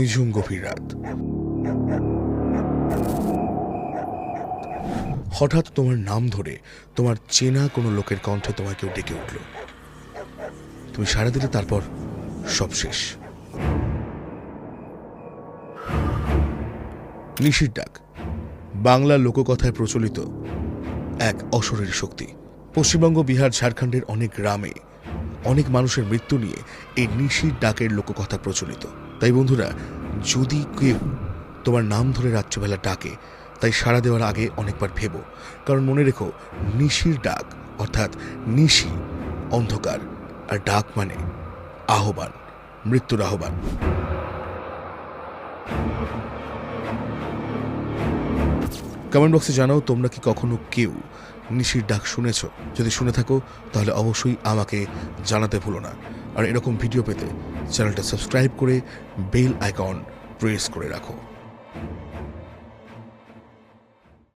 নিঝুম গভীর রাত। হঠাৎ তোমার নাম ধরে তোমার চেনা কোনো লোকের কণ্ঠে তোমায় কেউ ডেকে উঠল। তুমি সারা দিলে তারপর সব শেষ। নিশির ডাক, বাংলা লোককথায় প্রচলিত এক অশরীর শক্তি। পশ্চিমবঙ্গ, বিহার, ঝাড়খণ্ডের অনেক গ্রামে অনেক মানুষের মৃত্যু নিয়ে এই নিশির ডাকের লোককথা প্রচলিত। তাই বন্ধুরা, যদি কেউ তোমার নাম ধরে রাত্রিবেলা ডাকে, তাই সাড়া দেওয়ার আগে অনেকবার ভেবো। কারণ মনে রেখো, নিশির ডাক, অর্থাৎ নিশি অন্ধকার, আর ডাক মানে আহ্বান, মৃত্যুর আহ্বান। কমেন্ট বক্সে জানাও তোমরা কি কখনো কেউ নিশির ডাক শুনেছ? যদি শুনে থাকো, তাহলে অবশ্যই আমাকে জানাতে ভুলো না। আর এরকম ভিডিও পেতে চ্যানেলটা সাবস্ক্রাইব করে বেল আইকন প্রেস করে রাখো।